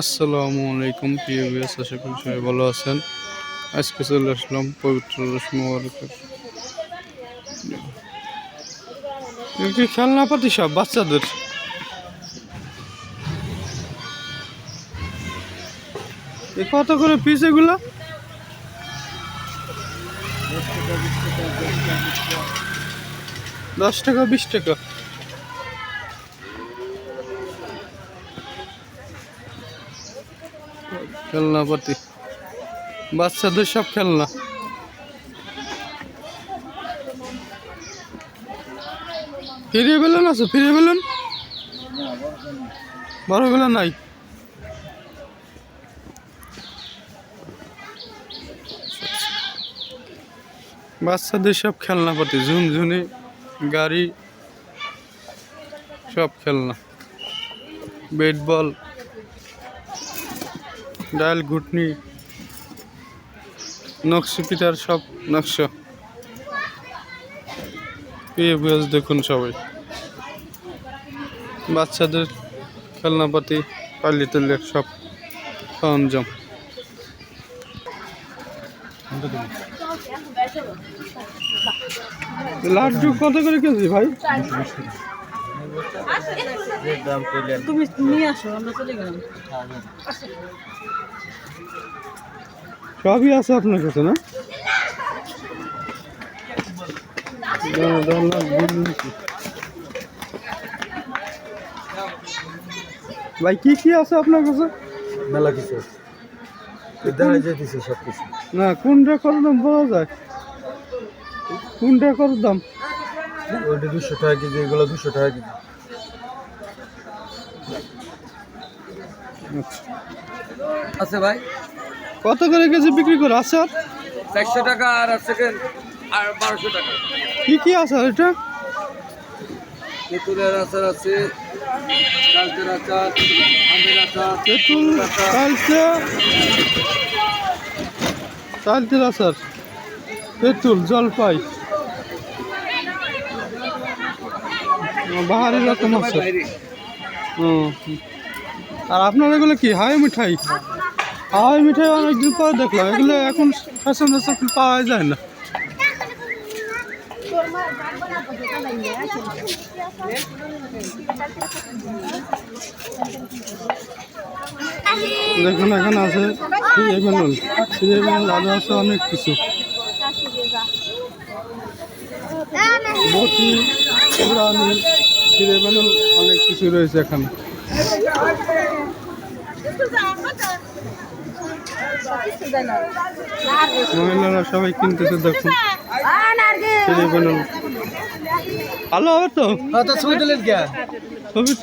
আসসালামু আলাইকুম, প্রিয় আশা করি সবাই ভালো আছেন। আজকে চলে আসলাম পবিত্র রশ্মি মোবারকের। খেলনাপাতি সব বাচ্চাদের। কত করে পিস এগুলা? দশ টাকা, বিশ টাকা। খেলনাপাতি বাচ্চাদের সব খেলনা। ফিরিয়ে বেলুন আছে? ফিরিয়ে বেলুন বড় বেলা নাই। বাচ্চাদের সব খেলনা খেলনাপাতি ঝুনঝুনি, গাড়ি, সব খেলনা। Bat ball. ডায়াল ঘুটনি, নকশি, পিঠার সব নকশা। পেয়ে বুঝ দেখুন সবাই। বাচ্চাদের খেলনাপাতি, পালি তুললে সব সরঞ্জাম। লাড্ডু কত করে কেজি ভাই? তুমি নিয়ে আসো আমরা চলে গেলাম। সবই আছে আপনার কাছে না? বিল। ভাই কি কি আছে আপনার কাছে? মেলা কিছু দেখা যাইতেছে সব কিছু না কোনটা কত দাম পাওয়া যায়? কোনটা কত দাম? ওইটা দুশো টাকা কেজি এগুলো দুশো টাকা কেজি। আছে ভাই কত করে কেজি বিক্রি করে আচার চারশো টাকা আর সেকেন্ড আর বারোশো টাকা কি কি আচার এটা তেঁতুলের আচার আছে কালচের আচার আমের আচার তেঁতুল চালতে চালতের আচার তেঁতুল জলপাই বাহারি রকম আছে। আর আপনার এগুলো কি হাই মিঠাই? হাই মিঠাই অনেকদিন পর দেখলাম এগুলো এখন ফ্যাশন ফ্যাশন পাওয়া যায় না। দেখুন এখানে আছে বেলুন আরও আছে অনেক কিছু। বটি পুরানি ফিরে বেলুন কিছু রয়েছে এখানে। মহিলারা সবাই কিনতেছে দেখুন। ভালো হবে তো? ছবি তুলেন কে? ছবি